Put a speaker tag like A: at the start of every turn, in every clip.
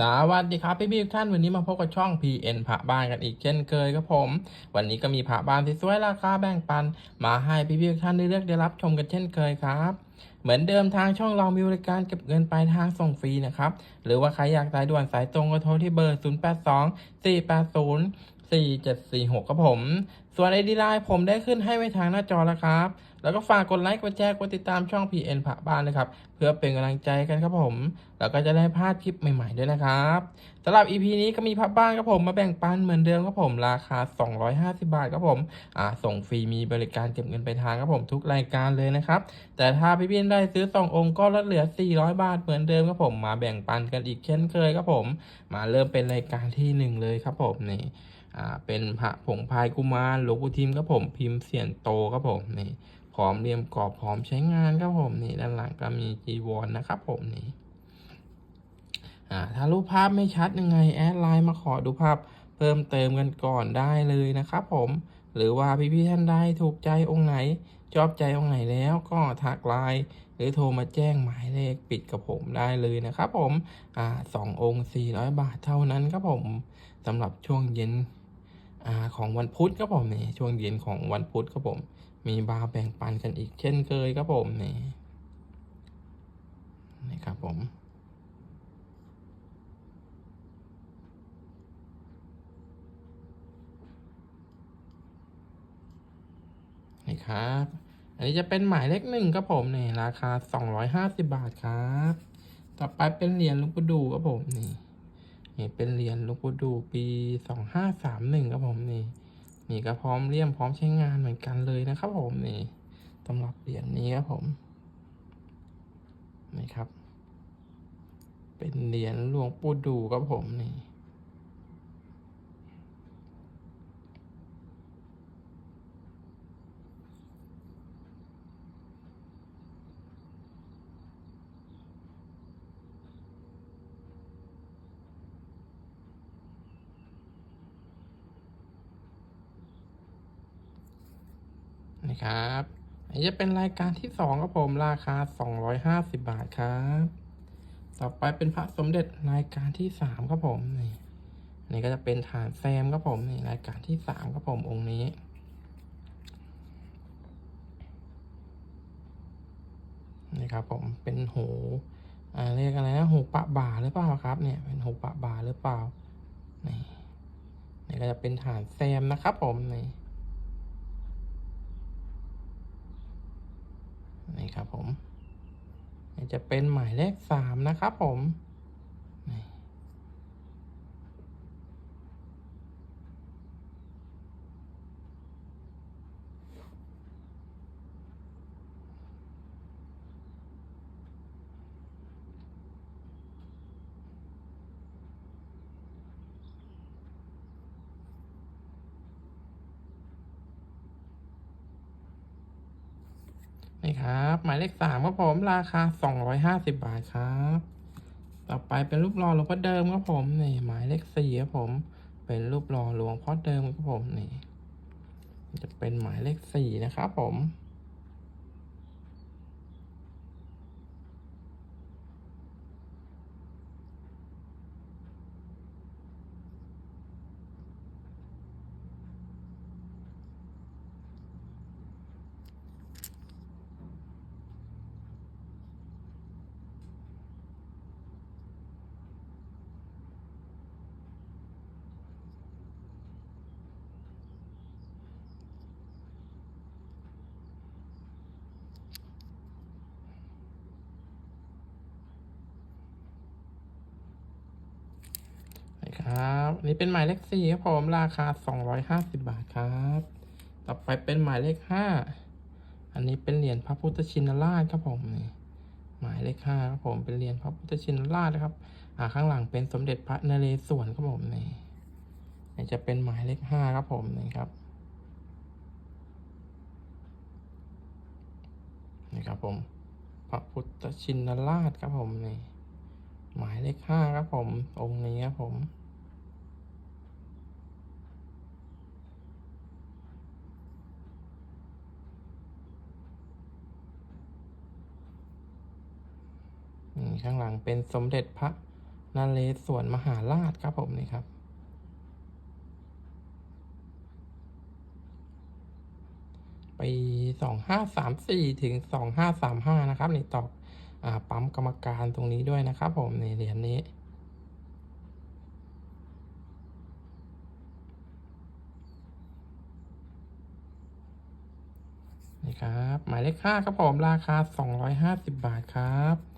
A: สวัสดีครับพี่พี่ทุกท่านวันนี้มาพบกับช่อง PN พระบ้านกันอีกเช่นเคยครับผม วันนี้ก็มีพระบ้านที่สวยราคาแบ่งปัน มาให้พี่พี่ทุกท่านได้เลือกได้รับชมกันเช่นเคยครับ เหมือนเดิมทางช่องเรามีบริการเก็บเงินปลายทางส่งฟรีนะครับ หรือว่าใครอยากสายด่วนสายตรงก็โทรที่เบอร์ 0 8 2 4 8 0 4 7 4 6 ครับผม ส่วนไอดีไลน์ผมได้ขึ้นให้ไว้ทางหน้าจอแล้วครับ แล้วก็ฝากกดไลค์กดแชร์กดติดตามช่อง PN ผักบ้านนะครับ เพื่อเป็นกำลังใจกันครับผม แล้วก็จะได้พลาดคลิปใหม่ๆด้วยนะครับสำหรับ EP นี้ก็มีพับบ้านครับผมมาแบ่งปันเหมือนเดิมครับผมราคา 250 บาทครับผมอ่าส่งฟรีมีบริการเก็บเงินไปลายทางครับผมทุกรายการเลยนะครับ แต่ถ้าพี่พี่ได้ซื้อสององค์ก็ลดเหลือ 400 บาทเหมือนเดิมครับผมมาแบ่งปันกันอีกเช่นเคยครับผม มาเริ่มเป็นรายการที่หนึ่งเลยครับผมนี่อ่าเป็นพระผงพายกุมารหลวงปู่ทิมครับผมพิมพ์เสียนโตครับผมนี่ พร้อมเรียมกรอบพร้อมใช้งานครับผมนี่ด้านหลังก็มีจีวรนนะครับผมนี่อ่าถ้ารูปภาพไม่ชัดยังไงแอดไลน์มาขอดูภาพเพิ่มเติมกันก่อนได้เลยนะครับผม หรือว่าพี่พี่ๆท่านใดถูกใจองค์ไหน ชอบใจองค์ไหนแล้วก็ทักไลน์หรือโทรมาแจ้งหมายเลขปิดกับผมได้เลยนะครับผมอ่าสององค์สี่ร้อยบาทเท่านั้นครับผมสำหรับช่วงเย็นอ่าของวันพุธครับผมนี่ช่วงเย็นของวันพุธครับผม มีบาร์แบ่งปันกันอีกเช่นเคยครับผมนี่นี่ครับผมนี่ครับ อันนี้จะเป็นหมายเลขหนึ่งครับผมนี่ราคา250บาทครับ ต่อไปเป็นเหรียญลุงปู่ดูครับผมนี่นี่เป็นเหรียญลุงปู่ดูปี2531ครับผมนี่ นี่ก็พร้อมเลี่ยมพร้อมใช้งานเหมือนกันเลยนะครับ ผมนี่สำหรับเหรียญนี้ครับผมนี่ครับ เป็นเหรียญหลวงปู่ดูครับผมนี่ ครับอันนี้จะเป็นรายการที่สองครับผมราคา250บาทครับ ต่อไปเป็นพระสมเด็จรายการที่สามครับผมนี่อันนี้ก็จะเป็นฐานแซมครับผมนี่รายการที่สามครับผมองค์นี้นี่ครับผมเป็นหูอ่าเรียกอะไรนะหูปะบ่าหรือเปล่าครับเนี่ยเป็นหูปะบ่าหรือเปล่านี่นี่ก็จะเป็นฐานแซมนะครับผมนี่ นี่ครับผมจะเป็นหมายเลขสามนะครับผมนี่ นี่ครับ หมายเลขสามครับผมราคาสองร้อยห้าสิบบาทครับ ต่อไปเป็นรูปหล่อหลวงพ่อเดิมครับผมนี่หมายเลขสี่ครับผม เป็นรูปหล่อหลวงพ่อเดิมครับผมนี่ จะเป็นหมายเลขสี่นะครับผม ครับอันนี้เป็นหมายเลขสี่ครับผมราคาสองร้อยห้าสิบบาทครับ ต่อไปเป็นหมายเลขห้าอันนี้เป็นเหรียญพระพุทธชินราชครับผมนี่หมายเลขห้าครับผมเป็นเหรียญพระพุทธชินราชนะครับ อ่าข้างหลังเป็นสมเด็จพระนเรศวรครับผมนี่นี่จะเป็นหมายเลขห้าครับผมนี่ครับนี่ครับผมพระพุทธชินราชครับผมนี่หมายเลขห้าครับผม องค์นี้ครับผม นี่ ข้างหลังเป็นสมเด็จพระนเรศวรมหาราชครับผมนี่ครับ ปีสองห้าสามสี่ถึงสองห้าสามห้านะครับนี่ตอกปั๊มกรรมการตรงนี้ด้วยนะครับผมในเหรียญนี้นี่ครับ หมายเลขห้าครับผม ราคาสองร้อยห้าสิบบาทครับ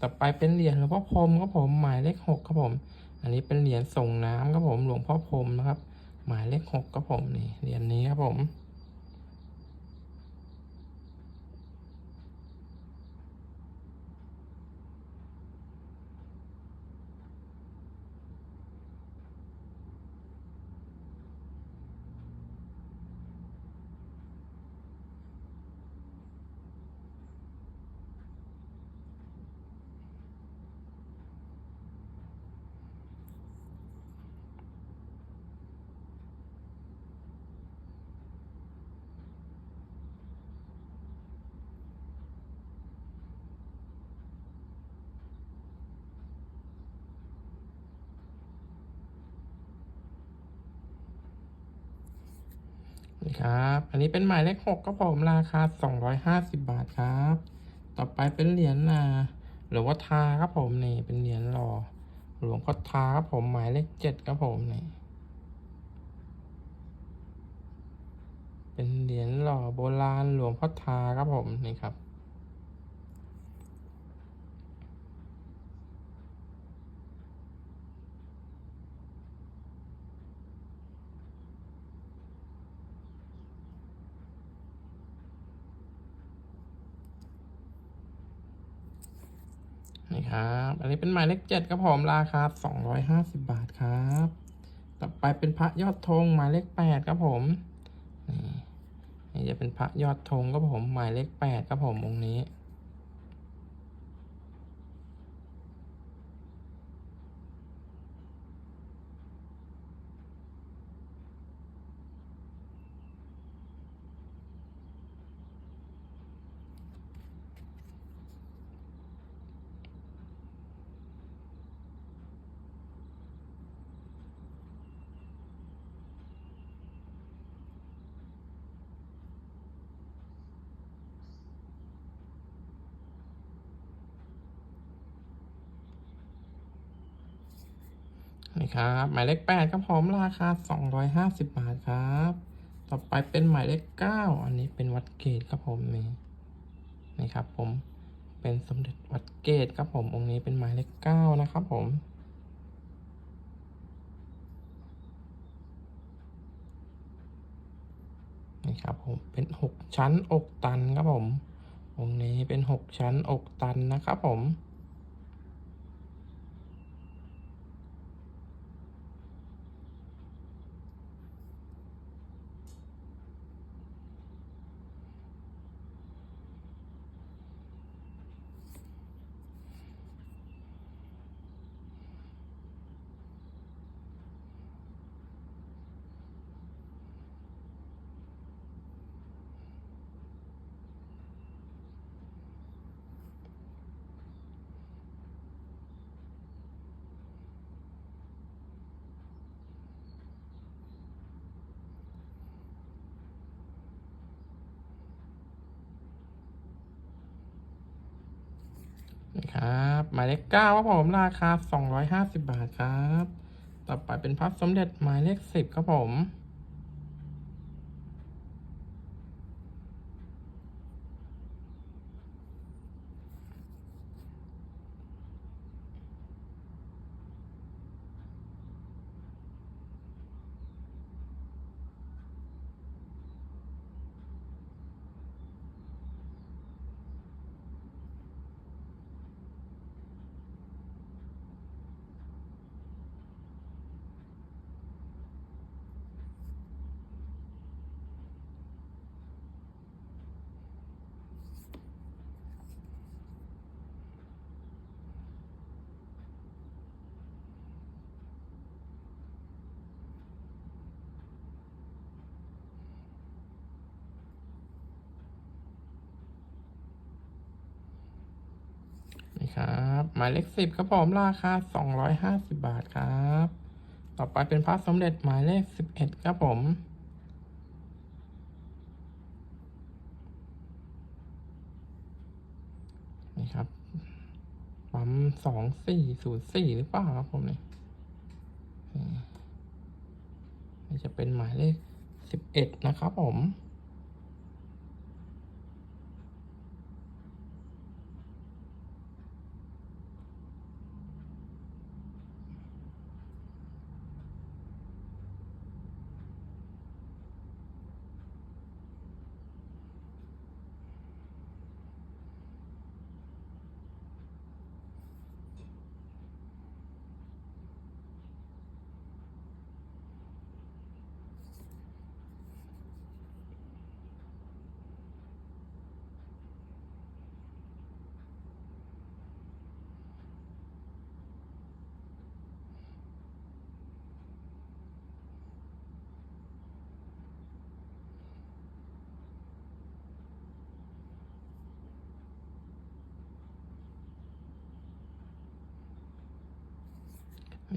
A: ต่อไปเป็นเหรียญหลวงพ่อพรมครับผมหมายเลขหกครับผม อันนี้เป็นเหรียญส่งน้ำครับผมหลวงพ่อพรมนะครับ หมายเลขหกครับผมนี่เหรียญนี้ครับผม นี่ ครับ อันนี้เป็นหมายเลขหกครับผมราคาสองร้อยห้าสิบบาทครับ ต่อไปเป็นเหรียญนาหรือว่าทาครับผมนี่เป็นเหรียญหล่อหลวงพ่อทาครับผมหมายเลขเจ็ดครับผมนี่เป็นเหรียญหล่อโบราณหลวงพ่อทาครับผมนี่ครับ นี่ครับ อันนี้เป็นหมายเลขเจ็ดครับผมราคาสองร้อยห้าสิบบาทครับ ต่อไปเป็นพระยอดธงหมายเลขแปดครับผมนี่นี่จะเป็นพระยอดธงครับผมหมายเลขแปดครับผมองค์นี้ นี่ครับหมายเลขแปดครับผมราคาสองร้อยห้าสิบบาทครับ ต่อไปเป็นหมายเลขเก้าอันนี้เป็นวัดเกตครับผมนี่นี่ครับผมเป็นสมเด็จวัดเกตครับผมองค์นี้เป็นหมายเลขเก้านะครับผมนี่ครับผมเป็นหกชั้นอกตันครับผมองค์นี้เป็นหกชั้นอกตันนะครับผม นี่ครับ หมายเลขเก้าครับผมราคาสองร้อยห้าสิบบาทครับ ต่อไปเป็นพับสมเด็จหมายเลขสิบครับผม น ครับ หมายเลขสิบครับผมราคาสองร้อยห้าสิบบาทครับ ต่อไปเป็นพระสมเด็จหมายเลขสิบเอ็ดครับผมนี่ครับปั๊มสองสี่ศูนย์สี่หรือเปล่าครับผมนี่นี่นี่จะเป็นหมายเลขสิบเอ็ดนะครับผม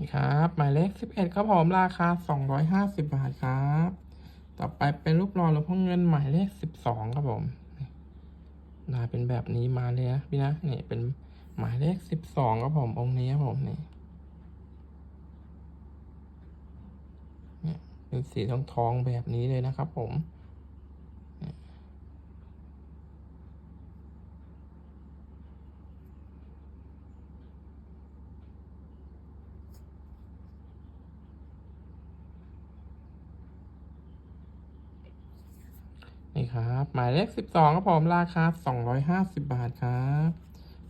A: นี่ครับหมายเลขสิบเอ็ดครับผมราคาสองร้อยห้าสิบบาทครับ ต่อไปเป็นรูปหล่อหลวงพ่อเงินหมายเลขสิบสองครับผมลายเป็นแบบนี้มาเลยนะพี่นะนี่เป็นหมายเลขสิบสองครับผมองค์นี้ครับผมนี่เนี่ยเป็นสีทองทองๆแบบนี้เลยนะครับผม หมายเลขสิบสองครับผมราคาสองร้อยห้าสิบบาทครับ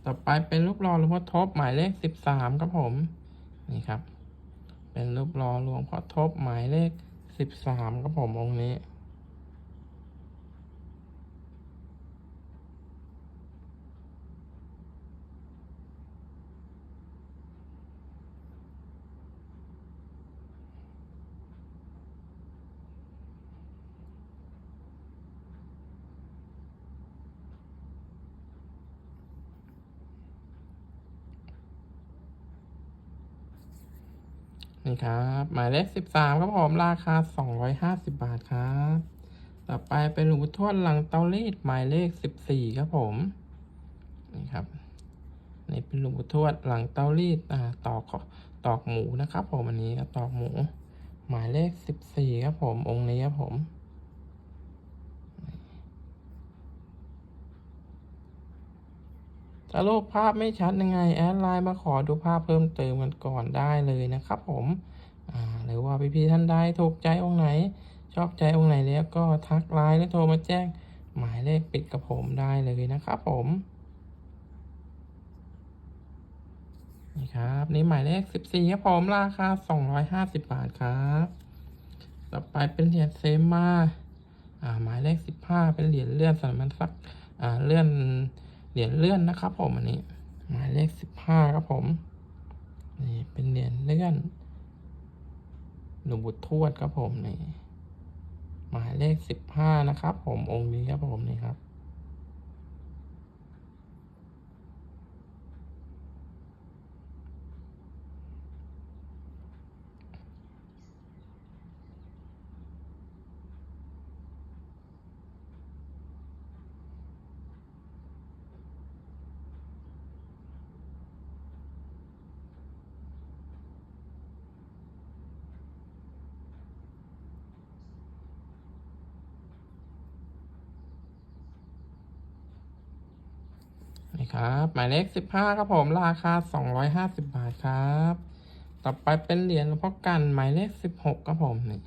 A: ต่อไปเป็นรูปหล่อหลวงพ่อทบหมายเลขสิบสามครับผม นี่ครับ เป็นรูปหล่อหลวงพ่อทบหมายเลขสิบสามครับผมองค์นี้ นี่ครับ หมายเลขสิบสามครับผม ราคาสองร้อยห้าสิบบาทครับ ต่อไปเป็นหลวงปู่ทวดหลังเตารีดหมายเลขสิบสี่ครับผม นี่ครับ นี่เป็นหลวงปู่ทวดหลังเตารีดอ่าตอกขอตอกหมูนะครับ ผมอันนี้ตอกหมู หมายเลขสิบสี่ครับผม องค์นี้ครับผม ถ้ารูปภาพไม่ชัดยังไงแอดไลน์มาขอดูภาพเพิ่มเติมกันก่อนได้เลยนะครับผมหรือว่าพี่ๆท่านใดถูกใจองค์ไหน ชอบใจองค์ไหนแล้วก็ทักไลน์หรือโทรมาแจ้งหมายเลขปิดกับผมได้เลยนะครับผมนี่ครับ นี่หมายเลขสิบสี่ครับผมราคาสองร้อยห้าสิบบาทครับ ต่อไปเป็นเหรียญเซมาอ่าหมายเลขสิบห้าเป็นเหรียญเลื่อนสามัญสักอ่าเลื่อน เหรียญเลื่อนนะครับผมอันนี้หมายเลขสิบห้าครับผมนี่เป็นเหรียญเลื่อนหลวงปู่ทวดครับผมนี่หมายเลขสิบห้านะครับ ผมองค์นี้ครับผมนี่ครับ นี่ ครับ หมายเลขสิบห้าครับผมราคาสองร้อยห้าสิบบาทครับ ต่อไปเป็นเหรียญหลวงพ่อกันหมายเลขสิบหกครับผมนี่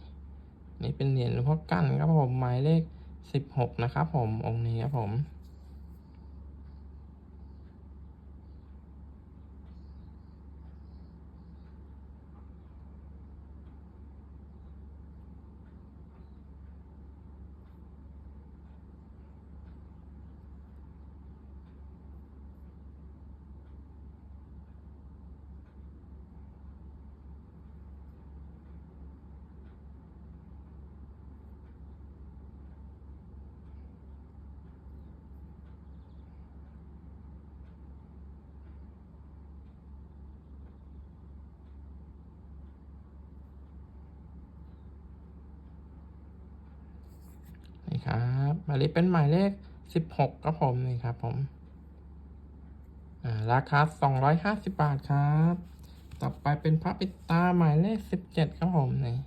A: นี่เป็นเหรียญหลวงพ่อกันครับผมหมายเลขสิบหกนะครับผมองค์นี้ครับผม ครับหมายเลขเป็นหมายเลขสิบหกครับผมนี่ครับผมราคาสองร้อยห้าสิบบาทครับ ต่อไปเป็นพระปิดตาหมายเลขสิบเจ็ดครับผมนี่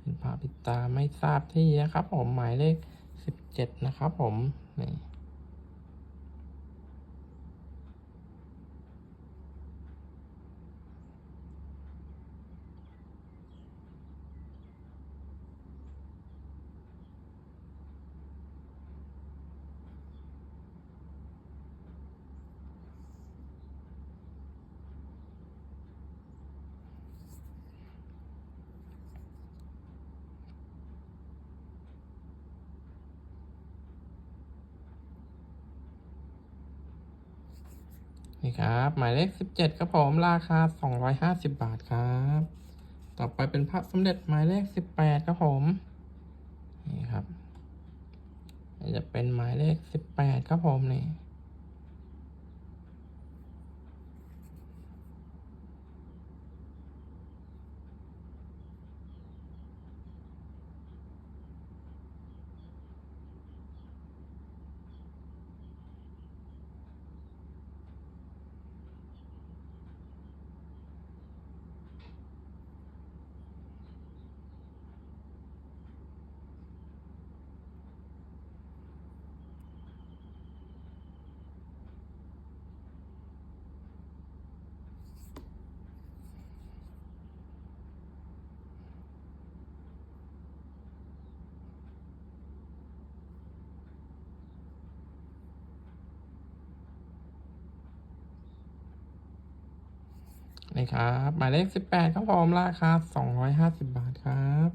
A: เป็นพระปิดตาไม่ทราบที่นะครับผมหมายเลขสิบเจ็ดนะครับผมนี่ นี่ครับ หมายเลขสิบเจ็ดครับผมราคาสองร้อยห้าสิบบาทครับ ต่อไปเป็นพระสมเด็จหมายเลขสิบแปดครับผม นี่ครับจะเป็นหมายเลขสิบแปดครับผมนี่ นะครับ หมายเลขสิบแปดครับผมราคาสองร้อยห้าสิบบาทครับ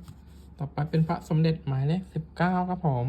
A: ต่อไปเป็นพระสมเด็จหมายเลขสิบเก้าครับผม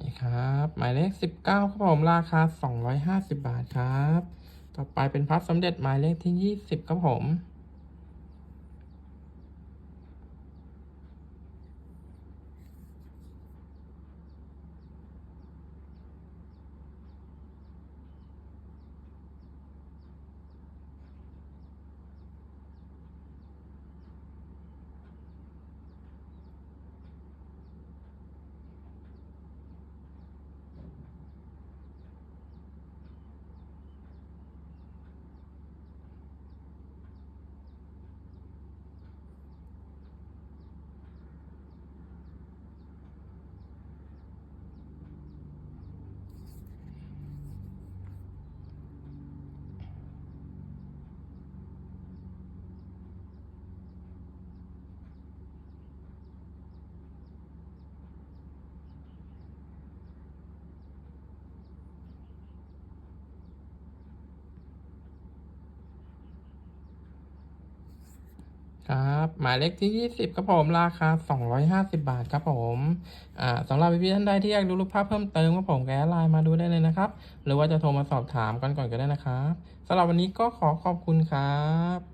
A: นี่ครับ หมายเลขสิบเก้าครับผมราคาสองร้อยห้าสิบบาทครับ ต่อไปเป็นพระสมเด็จหมายเลขที่ยี่สิบครับผม ครับ หมายเลขที่ยี่สิบครับผมราคาสองร้อยห้าสิบาทครับผมอ่าสำหรับพี่ๆท่านใดที่อยากดูรูปภาพเพิ่มเติมครับผมแกไลน์มาดูได้เลยนะครับ หรือว่าจะโทรมาสอบถามกันก่อนก็ได้นะครับสำหรับวันนี้ก็ขอขอบคุณครับ